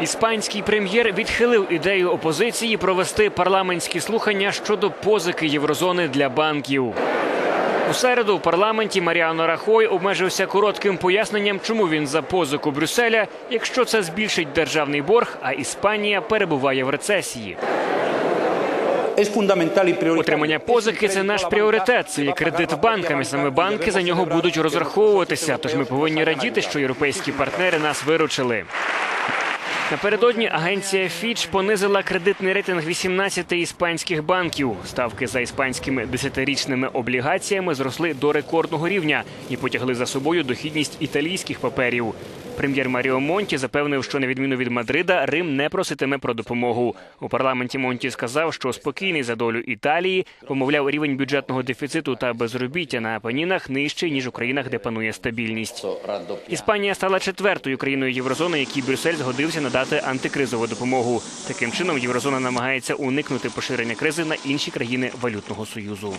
Іспанський прем'єр відхилив ідею опозиції провести парламентські слухання щодо позики єврозони для банків. У середу в парламенті Маріано Рахой обмежився коротким поясненням, чому він за позику Брюсселя, якщо це збільшить державний борг, а Іспанія перебуває в рецесії. Отримання позики це наш пріоритет. Це є кредит банкам. і Саме банки за нього будуть розраховуватися. Тож ми повинні радіти, що європейські партнери нас виручили. Напередодні агенція Фіч понизила кредитний рейтинг 18 іспанських банків. Ставки за іспанськими десятирічними облігаціями зросли до рекордного рівня і потягли за собою дохідність італійських паперів. Прем'єр Маріо Монті запевнив, що на відміну від Мадрида, Рим не проситиме про допомогу. У парламенті Монті сказав, що спокійний за долю Італії, помовляв рівень бюджетного дефіциту та безробіття на Апенінах нижчий ніж у країнах, де панує стабільність. Іспанія стала четвертою країною єврозони, якій Брюссель згодився надати антикризову допомогу. Таким чином, єврозона намагається уникнути поширення кризи на інші країни валютного союзу.